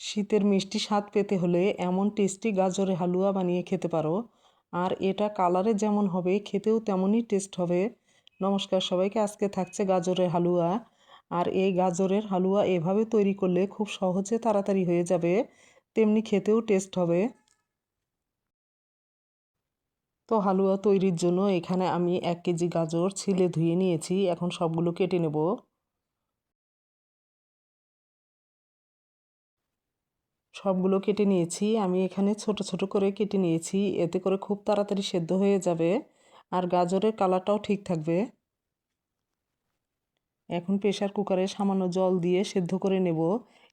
শীতের মিষ্টি স্বাদ পেতে হলে এমন টেস্টি গাজরের হালুয়া বানিয়ে খেতে পারো। আর এটা কালারে যেমন হবে, খেতেও তেমনই টেস্ট হবে। নমস্কার সবাইকে, আজকে থাকছে গাজরের হালুয়া। আর এই গাজরের হালুয়া এভাবে তৈরি করলে খুব সহজে তাড়াতাড়ি হয়ে যাবে, তেমনি খেতেও টেস্ট হবে। তো হালুয়া তৈরির জন্য এখানে আমি এক কেজি গাজর ছিলে ধুয়ে নিয়েছি, এখন সবগুলো কেটে নেব। সবগুলো কেটে নিয়েছি। আমি এখানে ছোট ছোট করে কেটে নিয়েছি। এতে করে খুব তাড়াতাড়ি সেদ্ধ হয়ে যাবে আর গাজরের কালারটাও ঠিক থাকবে। এখন প্রেশার কুকারে সামান্য জল দিয়ে সেদ্ধ করে নেব।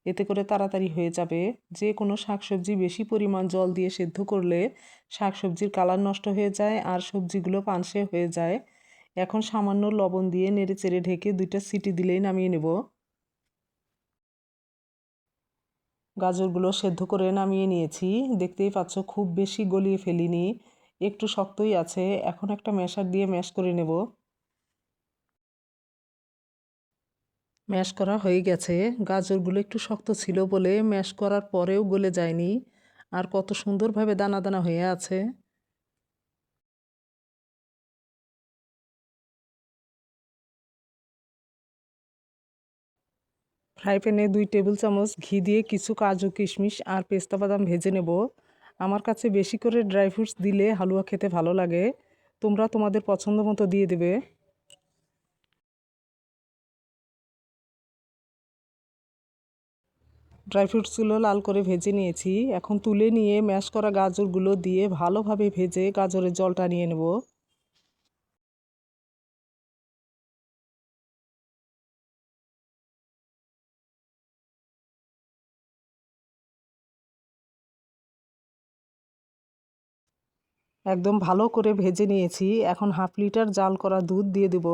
এতে করে তাড়াতাড়ি হয়ে যাবে। যে কোনো শাকসবজি বেশি পরিমাণ জল দিয়ে সেদ্ধ করলে শাকসবজির কালার নষ্ট হয়ে যায় আর সবজিগুলো পানসে হয়ে যায়। এখন সামান্য লবণ দিয়ে নেড়ে চেড়ে ঢেকে দুইটা সিটি দিলেই নামিয়ে নেব। গাজরগুলো সেদ্ধ করে নামিয়ে নিয়েছি। দেখতেই পাচ্ছ, খুব বেশি গলিয়ে ফেলিনি। একটু শক্তই আছে, এখন একটা ম্যাশার দিয়ে ম্যাশ করে নেব। ম্যাশ করা হয়ে গেছে। গাজরগুলো একটু শক্ত ছিল বলে ম্যাশ করার পরেও গলে যায়নি। আর কত সুন্দরভাবে দানা দানা হয়ে আছে। ফ্রাই প্যানে দুই টেবিল চামচ ঘি দিয়ে কিছু কাজু, কিশমিশ আর পেস্তা বাদাম ভেজে নেব। আমার কাছে বেশি করে ড্রাই ফ্রুটস দিলে হালুয়া খেতে ভালো লাগে। তোমরা তোমাদের পছন্দ মতো দিয়ে দেবে। ড্রাই ফ্রুটসগুলো লাল করে ভেজে নিয়েছি। এখন তুলে নিয়ে ম্যাশ করা গাজরগুলো দিয়ে ভালোভাবে ভেজে গাজরের জলটা নিয়ে নেব। একদম ভালো করে ভেজে নিয়েছি। এখন হাফ লিটার জাল করা দুধ দিয়ে দেব।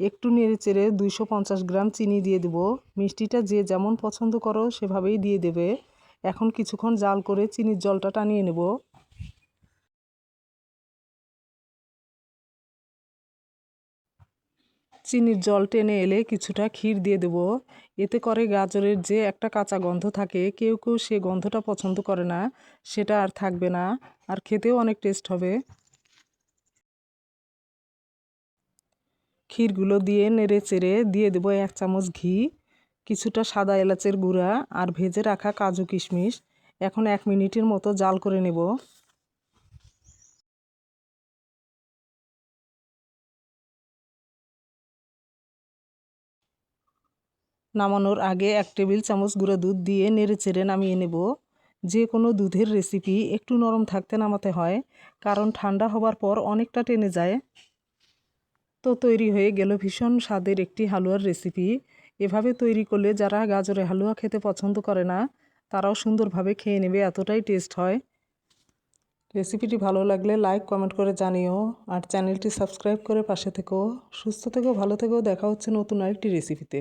একটু নেড়ে চেড়ে দুইশো পঞ্চাশ গ্রাম চিনি দিয়ে দেব। মিষ্টিটা যে যেমন পছন্দ করো সেভাবেই দিয়ে দেবে। এখন কিছুক্ষণ জাল করে চিনির জলটা টানিয়ে নেব। চিনির জল টেনে এলে কিছুটা ক্ষীর দিয়ে দেব। এতে করে গাজরের যে একটা কাঁচা গন্ধ থাকে, কেউ কেউ সে গন্ধটা পছন্দ করে না, সেটা আর থাকবে না, আর খেতেও অনেক টেস্ট হবে। ক্ষীরগুলো দিয়ে নেড়ে চেড়ে দিয়ে দেবো এক চামচ ঘি, কিছুটা সাদা এলাচের গুঁড়া, আর ভেজে রাখা কাজু কিশমিশ। এখন এক মিনিটের মতো জাল করে নেব। নামানোর আগে এক টেবিল চামচ গুঁড়ো দুধ দিয়ে নেড়ে চেড়ে নামিয়ে নেব। যে কোনো দুধের রেসিপি একটু নরম থাকতে নামাতে হয়, কারণ ঠান্ডা হবার পর অনেকটা টেনে যায়। তো তৈরি হয়ে গেল ভীষণ স্বাদের একটি হালুয়ার রেসিপি এভাবে তৈরি করলে যারা গাজরে হালুয়া খেতে পছন্দ করে না, তারাও সুন্দরভাবে খেয়ে নেবে, এতটাই টেস্ট হয়। রেসিপিটি ভালো লাগলে লাইক কমেন্ট করে জানিও। আর চ্যানেলটি সাবস্ক্রাইব করে পাশে থেকো। সুস্থ থেকো, ভালো থেকো। দেখা হচ্ছে নতুন আরেকটি রেসিপিতে